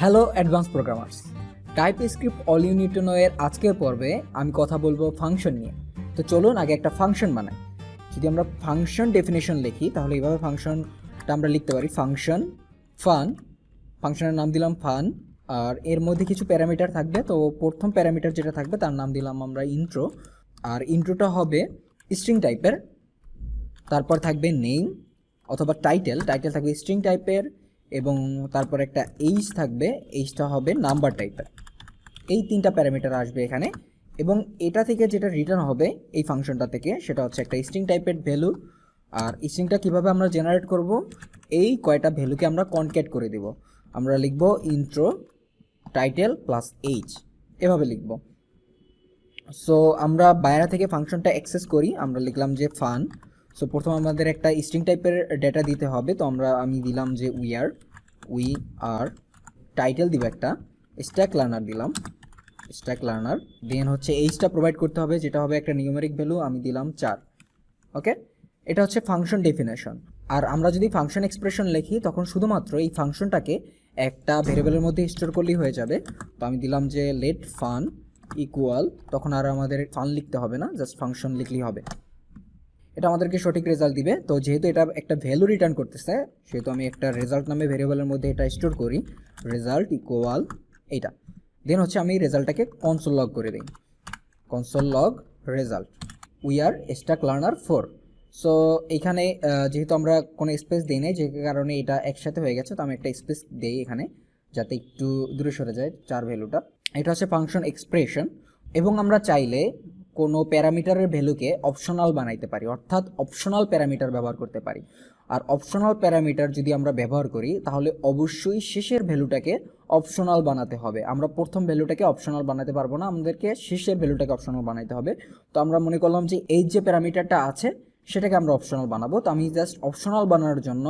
Hello advance programmers TypeScript all unit এর আজকের পর্বে আমি কথা বলব ফাংশন নিয়ে। তো চলুন আগে একটা ফাংশন বানাই। যদি আমরা ফাংশন ডেফিনেশন লিখি, তাহলে এইভাবে ফাংশনটা আমরা লিখতে পারি। ফাংশন ফান ফাংশনের নাম দিলাম ফান আর এর মধ্যে কিছু প্যারামিটার থাকবে। তো প্রথম প্যারামিটার যেটা থাকবে, তার নাম দিলাম আমরা ইন্ট্রো আর ইন্ট্রোটা হবে স্ট্রিং টাইপের তারপর থাকবে নেম অথবা টাইটেল টাইটেল থাকবে স্ট্রিং টাইপের এবং তারপর একটা এইচ থাকবে এইচটা হবে নাম্বার টাইপের এই তিনটা প্যারামিটার আসবে এখানে এবং এটা থেকে যেটা রিটার্ন হবে এই ফাংশনটা থেকে সেটা হচ্ছে একটা স্ট্রিং টাইপের ভ্যালু আর স্ট্রিংটা কীভাবে আমরা জেনারেট করব? এই কয়টা ভ্যালুকে আমরা কনক্যাট করে দেব। আমরা লিখব ইন্ট্রো টাইটেল প্লাস এইচ এভাবে লিখব। সো আমরা বাইরে থেকে ফাংশনটা অ্যাক্সেস করি। আমরা লিখলাম যে ফান সো প্রথম আমাদের একটা স্ট্রিং টাইপের ডেটা দিতে হবে। তো আমরা, আমি দিলাম যে we are we are title দিব একটা স্ট্যাক লার্নার দিলাম স্ট্যাক লার্নার দেন হচ্ছে এইচটা প্রোভাইড করতে হবে, যেটা হবে একটা নিউমেরিক ভ্যালু আমি দিলাম চার। ওকে এটা হচ্ছে ফাংশন ডেফিনেশন আর আমরা যদি ফাংশন এক্সপ্রেশন লিখি, তখন শুধুমাত্র এই ফাংশনটাকে একটা ভেরিয়েবলের মধ্যে স্টোর করলেই হয়ে যাবে। তো আমি দিলাম যে লেট ফান ইকুয়াল তখন আর আমাদের ফান লিখতে হবে না জাস্ট ফাংশন লিখলেই হবে। এটা আমাদেরকে সঠিক রেজাল্ট দিবে। তো যেহেতু এটা একটা ভ্যালু রিটার্ন করতেছে, সেহেতু আমি একটা রেজাল্ট নামে ভেরিয়েবলের মধ্যে এটা স্টোর করি। রেজাল্ট ইকুয়াল এইটা। দেন হচ্ছে আমি রেজাল্টটাকে কনসোল লগ করে দিই। Console log result we are stack learner four so এখানে যেহেতু আমরা কোনো স্পেস দিই নাই, যে কারণে এটা একসাথে হয়ে গেছে, তো আমি একটা স্পেস দিই এখানে, যাতে একটু দূরে সরে যায় চার ভ্যালুটা এটা হচ্ছে ফাংশন এক্সপ্রেশন এবং আমরা চাইলে কোনো প্যারামিটারের ভ্যালুকে অপশনাল বানাইতে পারি, অর্থাৎ অপশনাল প্যারামিটার ব্যবহার করতে পারি। আর অপশনাল প্যারামিটার যদি আমরা ব্যবহার করি, তাহলে অবশ্যই শেষের ভ্যালুটাকে অপশনাল বানাতে হবে। আমরা প্রথম ভ্যালুটাকে অপশনাল বানাতে পারব না, আমাদেরকে শেষের ভ্যালুটাকে অপশনাল বানাইতে হবে। তো আমরা মনে করলাম যে এই যে প্যারামিটারটা আছে, সেটাকে আমরা অপশনাল বানাবো। তো আমি জাস্ট অপশনাল বানানোর জন্য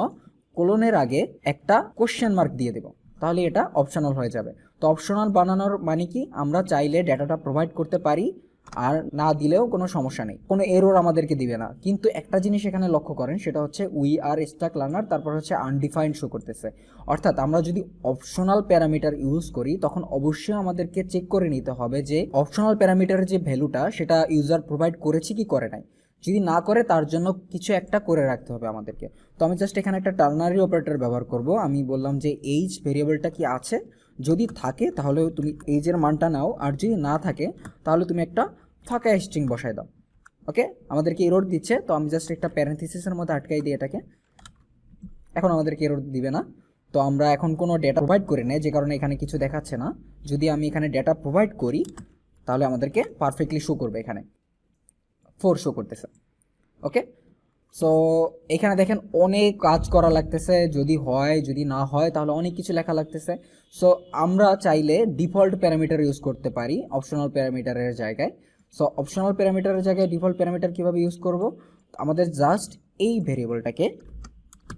কোলনের আগে একটা কোশ্চেন মার্ক দিয়ে দেবো। তাহলে এটা অপশনাল হয়ে যাবে। তো অপশনাল বানানোর মানে কি? আমরা চাইলে ডাটাটা প্রোভাইড করতে পারি। আর না দিলেও কোনো সমস্যা নেই। কোনো এরর আমাদেরকে দিবে না। কিন্তু একটা জিনিস এখানে লক্ষ্য করেন, সেটা হচ্ছে উই আর স্টাক লার্নার তারপর হচ্ছে আনডিফাইন্ড শো করতেছে। অর্থাৎ আমরা যদি অপশনাল প্যারামিটার ইউজ করি, তখন অবশ্যই আমাদেরকে চেক করে নিতে হবে যে অপশনাল প্যারামিটারের যে ভ্যালুটা সেটা ইউজার প্রোভাইড করেছে কি করে নাই। যদি না করে, তার জন্য কিছু একটা করে রাখতে হবে আমাদেরকে। তো আমি জাস্ট এখানে একটা টার্নারি অপারেটর ব্যবহার করব। আমি বললাম যে এইজ ভেরিয়েবলটা কি আছে? যদি থাকে, তাহলে তুমি এইজের মানটা নাও। আর যদি না থাকে, তাহলে তুমি একটা ফাঁকা স্ট্রিং বসায় দাও। ওকে আমাদেরকে এরর দিচ্ছে, তো আমি জাস্ট একটা প্যারেন্থিসিসের মধ্যে আটকাই দিই এটাকে। এখন আমাদেরকে এরর দিবে না। তো আমরা এখন কোনো ডেটা প্রোভাইড করি না যে কারণে এখানে কিছু দেখাচ্ছে না। যদি আমি এখানে ডেটা প্রোভাইড করি, তাহলে আমাদেরকে পারফেক্টলি শো করবে এখানে। ফোর শো করতেছে। ওকে সো এখানে দেখেন অনেক কাজ করা লাগতেছে। যদি হয়, যদি না হয়, তাহলে অনেক কিছু লেখা লাগতেছে। সো আমরা চাইলে ডিফল্ট প্যারামিটার ইউজ করতে পারি অপশনাল প্যারামিটারের জায়গায়। সো অপশনাল প্যারামিটারের জায়গায় ডিফল্ট প্যারামিটার কীভাবে ইউজ করব? আমাদের জাস্ট এই ভেরিয়েবলটাকে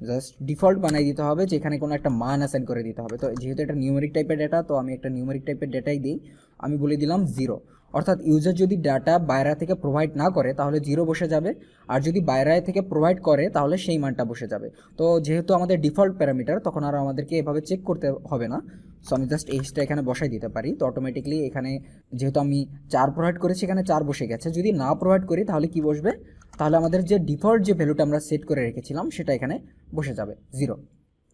জাস্ট ডিফল্ট বানাই দিতে হবে, যেখানে কোনো একটা মান অ্যাসাইন করে দিতে হবে। তো যেহেতু এটা নিউমেরিক টাইপের ডেটা তো আমি একটা নিউমেরিক টাইপের ডেটাই দিই। আমি বলে দিলাম জিরো অর্থাৎ ইউজার যদি ডাটা বাইরে থেকে প্রোভাইড না করে, তাহলে জিরো বসে যাবে। আর যদি বাইরে থেকে প্রোভাইড করে, তাহলে সেই মানটা বসে যাবে। তো যেহেতু আমাদের ডিফল্ট প্যারামিটার তখন আর আমাদেরকে এভাবে চেক করতে হবে না। সো আমি জাস্ট এইচটা এখানে বসাই দিতে পারি। তো অটোমেটিকলি এখানে যেহেতু আমি চার প্রোভাইড করেছি, এখানে চার বসে গেছে। যদি না প্রোভাইড করি, তাহলে কি বসবে? তাহলে আমাদের যে ডিফল্ট যে ভ্যালুটা আমরা সেট করে রেখেছিলাম, সেটা এখানে বসে যাবে জিরো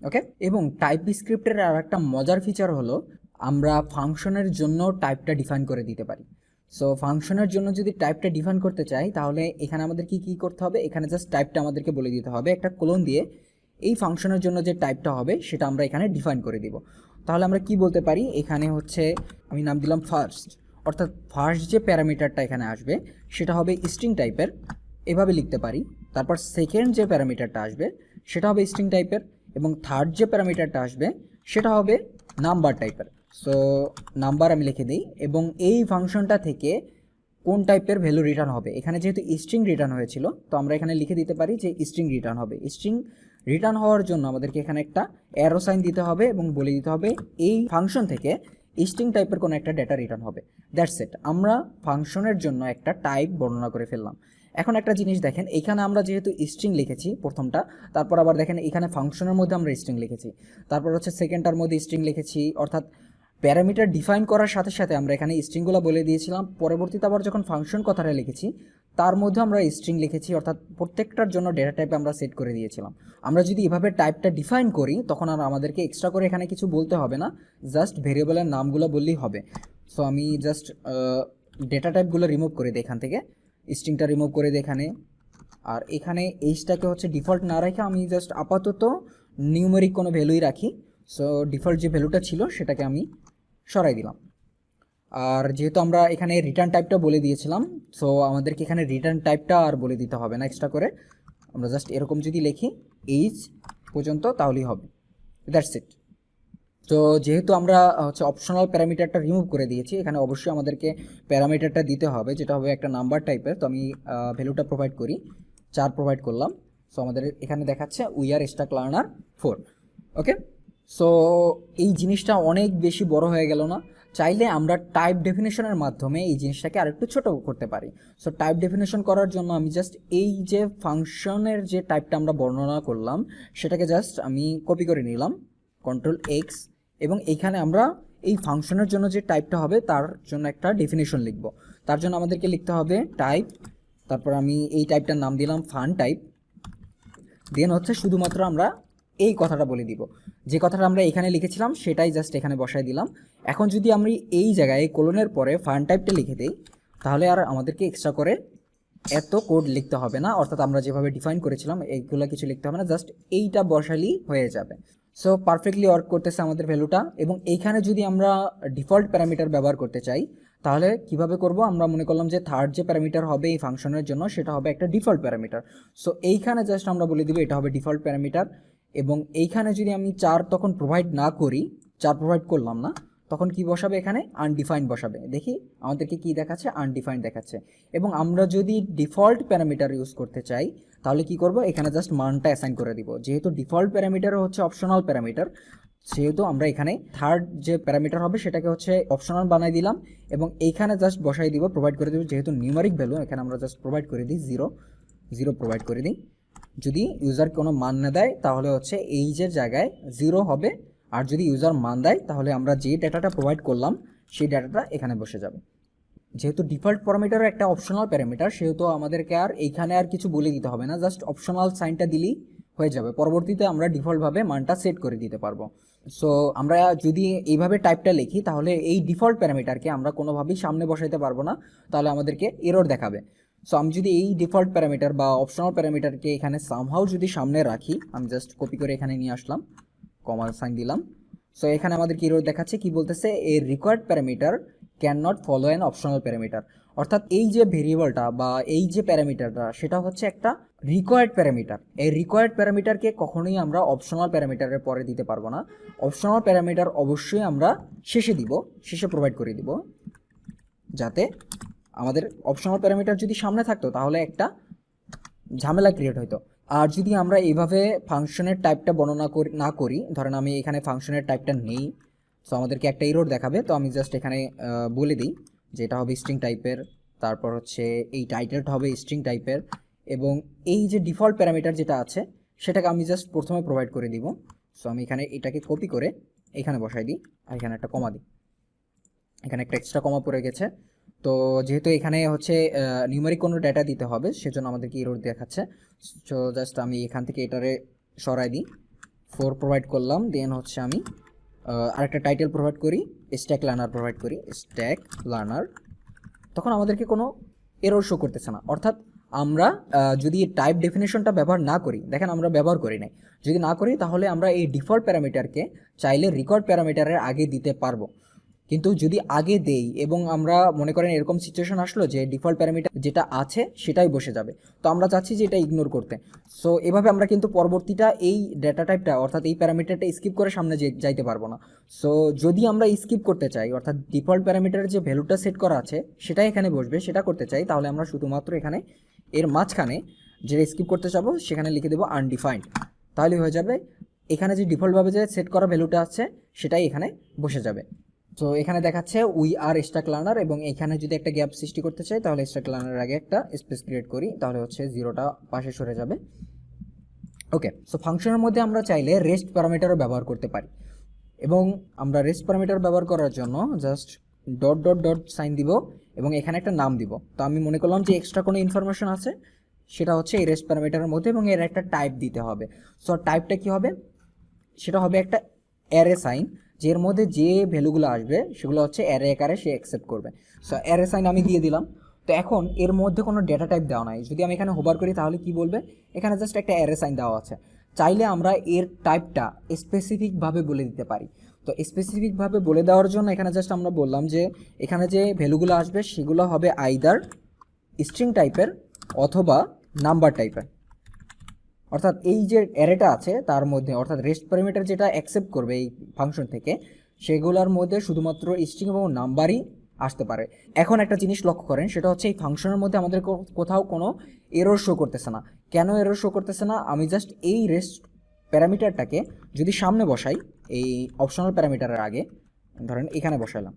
ওকে এবং টাইপ স্ক্রিপ্টের আর একটা মজার ফিচার হলো, আমরা ফাংশনের জন্য টাইপটা ডিফাইন করে দিতে পারি। সো ফাংশনের জন্য যদি টাইপটা ডিফাইন করতে চাই, তাহলে এখানে আমাদের কি কি করতে হবে? এখানে জাস্ট টাইপটা আমাদেরকে বলে দিতে হবে। একটা কোলন দিয়ে এই ফাংশনের জন্য যে টাইপটা হবে, সেটা আমরা এখানে ডিফাইন করে দিব। তাহলে আমরা কি বলতে পারি? এখানে হচ্ছে, আমি নাম দিলাম ফার্স্ট অর্থাৎ ফার্স্ট যে প্যারামিটারটা এখানে আসবে, সেটা হবে স্ট্রিং টাইপের এভাবে লিখতে পারি। তারপর সেকেন্ড যে প্যারামিটারটা আসবে, সেটা হবে স্ট্রিং টাইপের এবং থার্ড যে প্যারামিটারটা আসবে, সেটা হবে নাম্বার টাইপের সো নাম্বার আমি লিখে দিই এবং এই ফাংশনটা থেকে কোন টাইপের ভ্যালু রিটার্ন হবে? এখানে যেহেতু স্ট্রিং রিটার্ন হয়েছিল, তো আমরা এখানে লিখে দিতে পারি যে স্ট্রিং রিটার্ন হবে। স্ট্রিং রিটার্ন হওয়ার জন্য আমাদেরকে এখানে একটা অ্যারো সাইন দিতে হবে এবং বলে দিতে হবে এই ফাংশন থেকে স্ট্রিং টাইপের কোনো একটা ডেটা রিটার্ন হবে। দ্যাটস ইট আমরা ফাংশনের জন্য একটা টাইপ বর্ণনা করে ফেললাম। এখন একটা জিনিস দেখেন, এখানে আমরা যেহেতু স্ট্রিং লিখেছি প্রথমটা, তারপর আবার দেখেন এখানে ফাংশনের মধ্যে আমরা স্ট্রিং লিখেছি। তারপর হচ্ছে সেকেন্ডটার মধ্যে স্ট্রিং লিখেছি, অর্থাৎ প্যারামিটার ডিফাইন করার সাথে সাথে আমরা এখানে স্ট্রিংগুলো বলে দিয়েছিলাম। পরবর্তীতে আবার যখন ফাংশন কথাটা লিখেছি, তার মধ্যে আমরা স্ট্রিং লিখেছি, অর্থাৎ প্রত্যেকটার জন্য ডেটা টাইপ আমরা সেট করে দিয়েছিলাম। আমরা যদি এভাবে টাইপটা ডিফাইন করি, তখন আর আমাদেরকে এক্সট্রা করে এখানে কিছু বলতে হবে না জাস্ট ভেরিয়েবলের নামগুলো বললেই হবে। সো আমি জাস্ট ডেটা টাইপগুলো রিমুভ করে দিই এখান থেকে। স্ট্রিংটা রিমুভ করে দিই এখানে। আর এখানে এইচটাকে হচ্ছে ডিফল্ট না রেখে আমি জাস্ট আপাতত নিউমেরিক কোনো ভ্যালুই রাখি। সো ডিফল্ট যে ভ্যালুটা ছিল সেটাকে আমি সরাই দিলাম। আর যেহেতু আমরা এখানে রিটার্ন টাইপটা বলে দিয়েছিলাম সো আমাদেরকে এখানে রিটার্ন টাইপটা আর বলে দিতে হবে না এক্সট্রা করে। আমরা জাস্ট এরকম যদি লিখি এইচ পর্যন্ত তাহলেই হবে। দ্যাটস ইট তো যেহেতু আমরা হচ্ছে অপশনাল প্যারামিটারটা রিমুভ করে দিয়েছি, এখানে অবশ্যই আমাদেরকে প্যারামিটারটা দিতে হবে, যেটা হবে একটা নাম্বার টাইপের তো আমি ভ্যালুটা প্রোভাইড করি চার প্রোভাইড করলাম। সো আমাদের এখানে দেখাচ্ছে we are stack learner four okay so এই জিনিসটা অনেক বেশি বড় হয়ে গেল না। চাইলে আমরা টাইপ ডেফিনেশনের মাধ্যমে এই জিনিসটাকে আরেকটু ছোট করতে পারি। সো টাইপ ডেফিনেশন করার জন্য আমি জাস্ট এই যে ফাংশনের যে টাইপটা আমরা বর্ণনা করলাম, সেটাকে জাস্ট আমি কপি করে নিলাম। কন্ট্রোল এক্স এবং এইখানে আমরা এই ফাংশনের জন্য যে টাইপটা হবে, তার জন্য একটা ডেফিনেশন লিখব। তার জন্য আমাদেরকে লিখতে হবে টাইপ তারপর আমি এই টাইপটার নাম দিলাম ফান টাইপ দেন হচ্ছে শুধুমাত্র আমরা এই কথাটা বলে দিব। যে কথাটা আমরা এখানে লিখেছিলাম, সেটাই জাস্ট এখানে বসায় দিলাম। এখন যদি আমি এই জায়গায় কোলনের পরে ফান টাইপটা লিখে দিই, তাহলে আর আমাদেরকে এক্সট্রা করে এত কোড লিখতে হবে না, অর্থাৎ আমরা যেভাবে ডিফাইন করেছিলাম, এইগুলো কিছু লিখতে হবে না জাস্ট এইটা বসালেই হয়ে যাবে। সো পারফেক্টলি ওয়ার্ক করতেছে আমাদের ভ্যালুটা এবং এইখানে যদি আমরা ডিফল্ট প্যারামিটার ব্যবহার করতে চাই, তাহলে কীভাবে করব? আমরা মনে করলাম যে থার্ড যে প্যারামিটার হবে এই ফাংশনের জন্য, সেটা হবে একটা ডিফল্ট প্যারামিটার সো এইখানে জাস্ট আমরা বলে দিব এটা হবে ডিফল্ট প্যারামিটার এবং এইখানে যদি আমি চার তখন প্রোভাইড না করি, চার প্রোভাইড করলাম না তখন কি বসাবে এখানে? আনডিফাইন্ড বসাবে। দেখি আমাদেরকে কি দেখাচ্ছে? আনডিফাইন্ড দেখাচ্ছে। এবং আমরা যদি ডিফল্ট প্যারামিটার ইউজ করতে চাই, তাহলে কি করব? এখানে জাস্ট মানটা অ্যাসাইন করে দিব। যেহেতু ডিফল্ট প্যারামিটার হচ্ছে অপশনাল প্যারামিটার সেহেতু আমরা এখানে থার্ড যে প্যারামিটার হবে, সেটাকে হচ্ছে অপশনাল বানাই দিলাম এবং এইখানে জাস্ট বসাই দিব প্রোভাইড করে দিব। যেহেতু নিউমারিক ভ্যালু এখানে আমরা জাস্ট প্রোভাইড করে দিই জিরো জিরো প্রোভাইড করে দিই। যদি ইউজার কোনো মান না দেয়, তাহলে হচ্ছে এই যে জায়গায় জিরো হবে আর যদি ইউজার মান দেয়, তাহলে আমরা যে ডেটাটা প্রোভাইড করলাম, সেই ডাটাটা এখানে বসে যাবে। যেহেতু ডিফল্ট প্যারামিটার একটা অপশনাল প্যারামিটার সেহেতু আমাদেরকে আর এইখানে আর কিছু বলে দিতে হবে না জাস্ট অপশনাল সাইনটা দিলেই হয়ে যাবে। পরবর্তীতে আমরা ডিফল্টভাবে মানটা সেট করে দিতে পারব। সো আমরা যদি এইভাবে টাইপটা লিখি, তাহলে এই ডিফল্ট প্যারামিটারকে আমরা কোনোভাবেই সামনে বসাইতে পারব না, তাহলে আমাদেরকে এরর দেখাবে। সো আমি যদি এই ডিফল্ট প্যারামিটার বা অপশনাল প্যারামিটারকে এখানে সামহাও যদি সামনে রাখি, আমি জাস্ট কপি করে এখানে নিয়ে আসলাম। কমা সাইন দিলাম। সো এখানে আমাদের কি রোড দেখাচ্ছে? কি বলতেছে? A required parameter cannot follow an optional parameter অর্থাৎ এই যে ভেরিয়েবলটা বা এই যে প্যারামিটারটা সেটা হচ্ছে একটা রিকোয়ার্ড প্যারামিটার এই রিকোয়ার্ড প্যারামিটারকে কখনোই আমরা অপশনাল প্যারামিটারের পরে দিতে পারব না। অপশনাল প্যারামিটার অবশ্যই আমরা শেষে দিব, শেষে প্রোভাইড করে দিব। যাতে আমাদের অপশনাল প্যারামিটার যদি সামনে থাকতো, তাহলে একটা ঝামেলা ক্রিয়েট হতো আর যদি আমরা এইভাবে ফাংশনের টাইপটা বর্ণনা করি না করি, ধরেন আমি এখানে ফাংশনের টাইপটা নেই সো আমাদেরকে একটা ইরোড দেখাবে, তো আমি জাস্ট এখানে বলে দিই যে এটা হবে স্ট্রিং টাইপের তারপর হচ্ছে এই টাইটেলটা হবে স্ট্রিং টাইপের এবং এই যে ডিফল্ট প্যারামিটার যেটা আছে, সেটাকে আমি জাস্ট প্রথমে প্রোভাইড করে দিব। সো আমি এখানে এটাকে কপি করে এখানে বসাই দিই, আর এখানে একটা কমা দিই। এখানে একটা এক্সট্রা কমা পড়ে গেছে। তো যেহেতু এখানে হচ্ছে নিউমারিক কোনো ডেটা দিতে হবে, সেজন্য আমাদেরকে ইরোড দেখাচ্ছে। সো জাস্ট আমি এখান থেকে এটারে সরাই দিই। ফোর প্রোভাইড করলাম দেন হচ্ছে আমি আরেকটা টাইটেল প্রোভাইড করি স্ট্যাক লার্নার প্রোভাইড করি স্ট্যাক লার্নার তখন আমাদেরকে কোনো এরর শো করতেছে না। অর্থাৎ আমরা যদি টাইপ ডেফিনেশনটা ব্যবহার না করি, দেখেন আমরা ব্যবহার করি নাই। যদি না করি, তাহলে আমরা এই ডিফল্ট প্যারামিটারকে চাইলে রেকর্ড প্যারামিটারের আগে দিতে পারব। কিন্তু যদি আগে দেই এবং আমরা মনে করেন এরকম সিচুয়েশন আসলো যে ডিফল্ট প্যারামিটার যেটা আছে সেটাই বসে যাবে। তো আমরা চাচ্ছি যে এটা ইগনোর করতে। সো এভাবে আমরা কিন্তু পরবর্তীটা এই ডেটা টাইপটা অর্থাৎ এই প্যারামিটারটা স্কিপ করে সামনে যাইতে পারব না। সো যদি আমরা স্কিপ করতে চাই, অর্থাৎ ডিফল্ট প্যারামিটারের যে ভ্যালুটা সেট করা আছে, সেটাই এখানে বসবে, সেটা করতে চাই, তাহলে আমরা শুধুমাত্র এখানে এর মাঝখানে যেটা স্কিপ করতে চাবো, সেখানে লিখে দেবো আনডিফাইন্ড তাহলে হয়ে যাবে, এখানে যে ডিফল্টভাবে যে সেট করা ভ্যালুটা আছে, সেটাই এখানে বসে যাবে। তো এখানে দেখাচ্ছে উই আর স্ট্যাক লার্নার এবং এখানে যদি একটা গ্যাপ সৃষ্টি করতে চাই, তাহলে স্ট্যাক লার্নারের আগে একটা স্পেস ক্রিয়েট করি, তাহলে হচ্ছে জিরোটা পাশে সরে যাবে। ওকে সো ফাংশনের মধ্যে আমরা চাইলে রেস্ট প্যারামিটারও ব্যবহার করতে পারি। এবং আমরা রেস্ট প্যারামিটার ব্যবহার করার জন্য just dot dot dot sign দিব এবং এখানে একটা নাম দিব। তো আমি মনে করলাম যে এক্সট্রা কোনো ইনফরমেশন আছে, সেটা হচ্ছে এই রেস্ট প্যারামিটারের মধ্যে এবং এর একটা টাইপ দিতে হবে। সো টাইপটা কি হবে? সেটা হবে একটা অ্যারে সাইন যের মধ্যে যে ভ্যালুগুলো আসবে সেগুলো হচ্ছে অ্যারে আকারে সে অ্যাকসেপ্ট করবে। সো অ্যারে সাইন আমি দিয়ে দিলাম। তো এখন এর মধ্যে কোনো ডেটা টাইপ দেওয়া নাই। যদি আমি এখানে হোবার করি তাহলে কি বলবে? এখানে জাস্ট একটা অ্যারে সাইন দেওয়া আছে। চাইলে আমরা এর টাইপটা স্পেসিফিকভাবে বলে দিতে পারি। তো স্পেসিফিকভাবে বলে দেওয়ার জন্য এখানে জাস্ট আমরা বললাম যে এখানে যে ভ্যালুগুলো আসবে সেগুলো হবে আইদার স্ট্রিং টাইপের অথবা নাম্বার টাইপের অর্থাৎ এই যে অ্যারেটা আছে, তার মধ্যে, অর্থাৎ রেস্ট প্যারামিটার যেটা অ্যাকসেপ্ট করবে এই ফাংশন থেকে, সেগুলোর মধ্যে শুধুমাত্র স্ট্রিং এবং নাম্বারই আসতে পারে। এখন একটা জিনিস লক্ষ্য করেন, সেটা হচ্ছে এই ফাংশনের মধ্যে আমাদের কোথাও কোনো এরর শো করতেছে না। কেন এরর শো করতেছে না? আমি জাস্ট এই রেস্ট প্যারামিটারটাকে যদি সামনে বসাই, এই অপশনাল প্যারামিটারের আগে, ধরেন এখানে বসালাম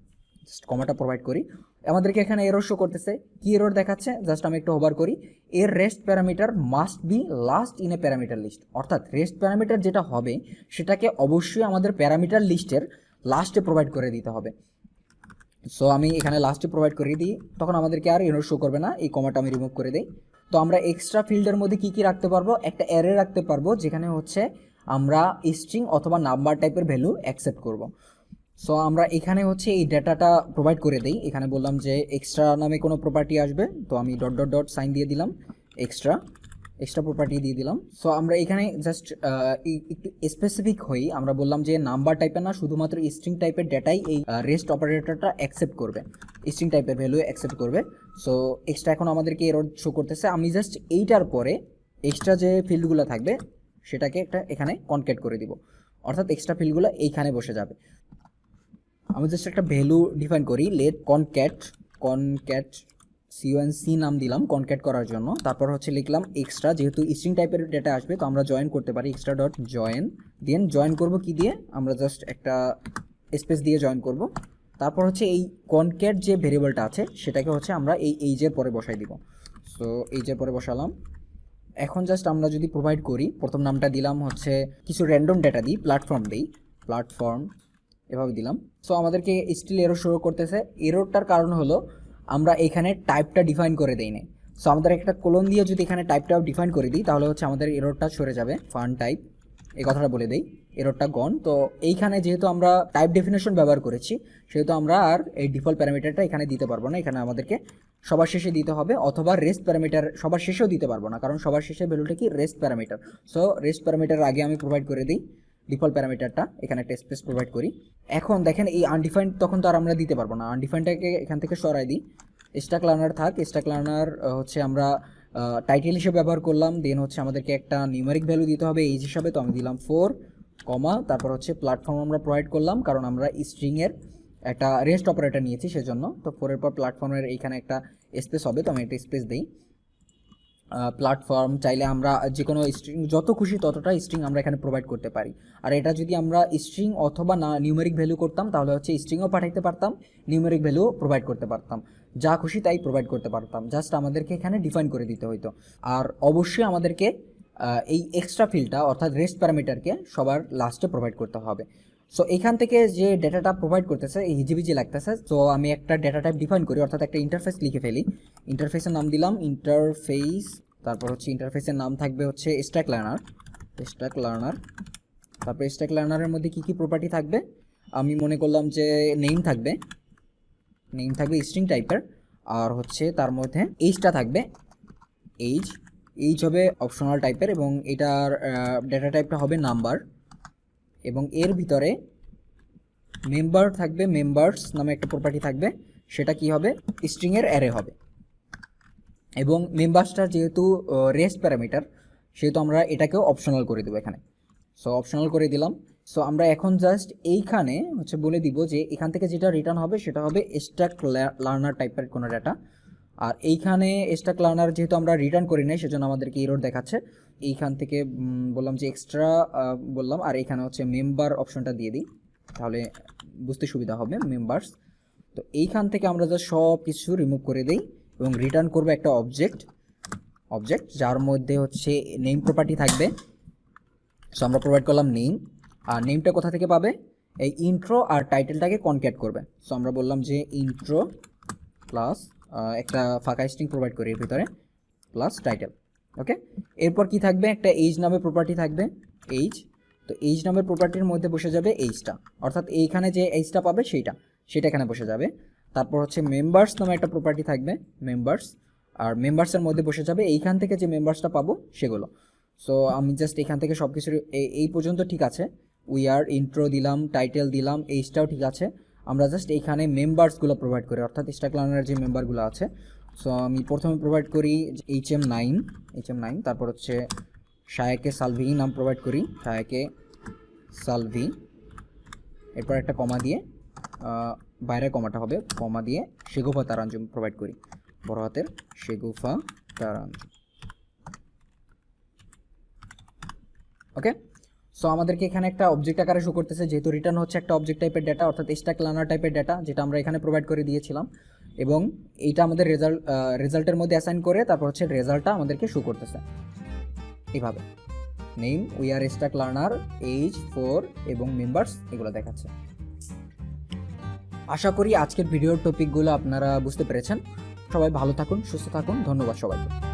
জাস্ট কমাটা প্রোভাইড করি। আমাদেরকে এখানে এরর শো করতেছে। কি এরর দেখাচ্ছে? জাস্ট আমি একটু ওভার করি। এর rest parameter must be last in a parameter list অর্থাৎ রেস্ট প্যারামিটার যেটা হবে, সেটাকে অবশ্যই আমাদের প্যারামিটার লিস্টের লাস্টে প্রোভাইড করে দিতে হবে। সো আমি এখানে লাস্টে প্রোভাইড করে দিই। তখন আমাদেরকে আর এরর শো করবে না। এই কমাটা আমি রিমুভ করে দিই। তো আমরা এক্সট্রা ফিল্ডের মধ্যে কি কি রাখতে পারব? একটা অ্যারে রাখতে পারব, যেখানে হচ্ছে আমরা স্ট্রিং অথবা নাম্বার টাইপের ভ্যালু অ্যাকসেপ্ট করব। সো আমরা এখানে হচ্ছে এই ডেটাটা প্রোভাইড করে দিই। এখানে বললাম যে এক্সট্রা নামে কোনো প্রপার্টি আসবে, তো আমি ডট ডট ডট সাইন দিয়ে দিলাম এক্সট্রা এক্সট্রা প্রপার্টি দিয়ে দিলাম। সো আমরা এখানে জাস্ট একটু স্পেসিফিক হই। আমরা বললাম যে নাম্বার টাইপের না, শুধুমাত্র স্ট্রিং টাইপের ডেটাই এই রেস্ট অপারেটরটা অ্যাকসেপ্ট করবে। স্ট্রিং টাইপের ভ্যালু অ্যাকসেপ্ট করবে। সো এক্সট্রা এখন আমাদেরকে এরর শো করতেছে। আমি জাস্ট এইটার পরে এক্সট্রা যে ফিল্ডগুলো থাকবে, সেটাকে একটা এখানে কনকেট করে দিব। অর্থাৎ এক্সট্রা ফিল্ডগুলো এইখানে বসে যাবে। আমি জাস্ট একটা ভ্যালু ডিফাইন করি লেট কনক্যাট কনক্যাট সিওএনসি নাম দিলাম কনক্যাট করার জন্য। তারপর হচ্ছে লিখলাম এক্সট্রা যেহেতু স্ট্রিং টাইপের ডেটা আসবে, তো আমরা জয়েন করতে পারি extra dot join then join করব কি দিয়ে? আমরা জাস্ট একটা স্পেস দিয়ে জয়েন করব। তারপর হচ্ছে এই কনক্যাট যে ভেরিয়েবলটা আছে, সেটাকে হচ্ছে আমরা এই এইজের পরে বসাই দিব। সো এইজের পরে বসালাম। এখন জাস্ট আমরা যদি প্রোভাইড করি, প্রথম নামটা দিলাম হচ্ছে, কিছু র্যান্ডম ডেটা দিই প্ল্যাটফর্ম দিই। প্ল্যাটফর্ম এভাবে দিলাম। সো আমাদেরকে স্টিল এরো শো করতেছে। এরোরটার কারণ হলো, আমরা এখানে টাইপটা ডিফাইন করে দেই নাই। সো আমাদের একটা কোলন দিয়ে যদি এখানে টাইপটা ডিফাইন করে দিই, তাহলে হচ্ছে আমাদের এরোরটা সরে যাবে। ফান টাইপ এই কথাটা বলে দেই। এরোরটা গন তো, এইখানে যেহেতু আমরা টাইপ ডেফিনেশন ব্যবহার করেছি, সেহেতু আমরা আর এই ডিফল্ট প্যারামিটারটা এখানে দিতে পারব না। এখানে আমাদেরকে সবার শেষে দিতে হবে, অথবা রেস্ট প্যারামিটার সবার শেষেও দিতে পারব না, কারণ সবার শেষে ভ্যালুটা কি? Rest parameter so rest parameter আগে আমি প্রোভাইড করে দিই। ডিফল্ট প্যারামিটারটা এখানে একটা স্পেস প্রোভাইড করি। এখন দেখেন এই আনডিফাইন্ড তখন তো আর আমরা দিতে পারব না। আনডিফাইন্ডটাকে এখান থেকে সরাই দিই। স্টাক লার্নার থাক স্টাক লার্নার হচ্ছে আমরা টাইটেল হিসেবে ব্যবহার করলাম দেন হচ্ছে আমাদেরকে একটা নিউমারিক ভ্যালু দিতে হবে এইজ হিসাবে। তো আমি দিলাম ফোর কমা তারপর হচ্ছে প্ল্যাটফর্ম আমরা প্রোভাইড করলাম, কারণ আমরা স্ট্রিংয়ের একটা রেস্ট অপারেটর নিয়েছি সেজন্য। তো ফোরের পর প্ল্যাটফর্মের এইখানে একটা স্পেস হবে, তো আমি একটা স্পেস দিই। প্ল্যাটফর্ম চাইলে আমরা যে কোনো স্ট্রিং যত খুশি ততটা স্ট্রিং আমরা এখানে প্রোভাইড করতে পারি। আর এটা যদি আমরা স্ট্রিং অথবা না নিউমেরিক ভ্যালু করতাম, তাহলে হচ্ছে স্ট্রিংও পাঠাইতে পারতাম নিউমেরিক ভ্যালুও প্রোভাইড করতে পারতাম। যা খুশি তাই প্রোভাইড করতে পারতাম। জাস্ট আমাদেরকে এখানে ডিফাইন করে দিতে হইতো। আর অবশ্যই আমাদেরকে এই এক্সট্রা ফিল্ডটা অর্থাৎ রেস্ট প্যারামিটারকে সবার লাস্টে প্রোভাইড করতে হবে। সো এখান থেকে যে ডেটাটা প্রোভাইড করতেছে, এই হিজিবিজি লাগতেছে। সো আমি একটা ডেটা টাইপ ডিফাইন করি, অর্থাৎ একটা ইন্টারফেস লিখে ফেলি। ইন্টারফেসের নাম দিলাম ইন্টারফেস তারপর হচ্ছে ইন্টারফেসের নাম থাকবে হচ্ছে স্ট্যাক লার্নার স্ট্যাক লার্নার তারপর স্ট্যাক লার্নারের মধ্যে কী কী প্রপার্টি থাকবে? আমি মনে করলাম যে নেম থাকবে। নেম থাকবে স্ট্রিং টাইপের আর হচ্ছে তার মধ্যে এইজটা থাকবে। এইজ এইজ হবে অপশনাল টাইপের এবং এটার ডেটা টাইপটা হবে নাম্বার এবং এর ভিতরে মেম্বার থাকবে মেম্বার্স নামে একটা প্রপার্টি থাকবে, সেটা কি হবে? স্ট্রিংয়ের অ্যারে হবে। এবং মেম্বার্সটা যেহেতু রেস্ট প্যারামিটার সেহেতু আমরা এটাকেও অপশনাল করে দেবো এখানে। সো অপশনাল করে দিলাম। সো আমরা এখন জাস্ট এইখানে হচ্ছে বলে দিব যে, এখান থেকে যেটা রিটার্ন হবে, সেটা হবে স্ট্যাক লার্নার টাইপের কোনো ডাটা আর এইখানে স্ট্যাক লার্নার যেহেতু আমরা রিটার্ন করি নাই, সেজন্য আমাদেরকে এরর দেখাচ্ছে। এইখান থেকে বললাম যে এক্সট্রা বললাম, আর এখানে হচ্ছে মেম্বার অপশনটা দিয়ে দিই, তাহলে বুঝতে সুবিধা হবে মেম্বার্স তো এইখান থেকে আমরা যা সব কিছু রিমুভ করে দেই এবং রিটার্ন করব একটা অবজেক্ট অবজেক্ট যার মধ্যে হচ্ছে নেম প্রপার্টি থাকবে। সো আমরা প্রোভাইড করলাম নেম আর নেমটা কোথা থেকে পাবে? এই ইন্ট্রো আর টাইটেলটাকে কনক্যাট করবে। সো আমরা বললাম যে ইন্ট্রো প্লাস একটা ফাঁকা স্ট্রিং প্রোভাইড করি এর ভিতরে প্লাস টাইটেল ওকে এরপর কি থাকবে? একটা এইজ নামে প্রপার্টি থাকবে। এইজ তো এইজ নামের প্রপার্টির মধ্যে বসে যাবে এইজটা অর্থাৎ এইখানে যে এইজটা পাবে সেইটা। সেটা এখানে বসে যাবে। তারপর হচ্ছে মেম্বার্স নামে একটা প্রপার্টি থাকবে। মেম্বার্স আর মেম্বার্সের মধ্যে বসে যাবে। এইখান থেকে যে মেম্বার্সটা পাবো, সেগুলো। সো আমি জাস্ট এখান থেকে সব কিছু এই পর্যন্ত ঠিক আছে। উই আর ইন্ট্রো দিলাম টাইটেল দিলাম এইজটাও ঠিক আছে। আমরা জাস্ট এইখানে মেম্বার্সগুলো প্রোভাইড করি। অর্থাৎ লার্নার যে মেম্বারগুলো আছে সো আমি প্রথমে প্রোভাইড করি H M nine H M nine তারপর হচ্ছে শায়াকে সালভি নাম প্রোভাইড করি, শায়াকে সালভি। এরপর একটা কমা দিয়ে বাইরে কমাটা হবে, কমা দিয়ে শেগুফা তারাঞ্জুম প্রোভাইড করি। বড় হাতের শেগুফা তারাঞ্জুম। ওকে সো আমাদেরকে এখানে একটা অবজেক্ট আকারে শো করতেছে, যেহেতু রিটার্ন হচ্ছে একটা অবজেক্ট টাইপের ডেটা অর্থাৎ স্ট্যাক লার্নার টাইপের ডেটা যেটা আমরা এখানে প্রোভাইড করে দিয়েছিলাম। এবং এইটা আমাদের রেজাল্ট রেজাল্টের মধ্যে অ্যাসাইন করে তারপর হচ্ছে রেজাল্টটা আমাদেরকে শু করতেছে। এভাবে name we are stack learner age four এবং মেম্বার্স এগুলো দেখাচ্ছে। আশা করি আজকের ভিডিওর টপিকগুলো আপনারা বুঝতে পেরেছেন। সবাই ভালো থাকুন, সুস্থ থাকুন, ধন্যবাদ সবাইকে।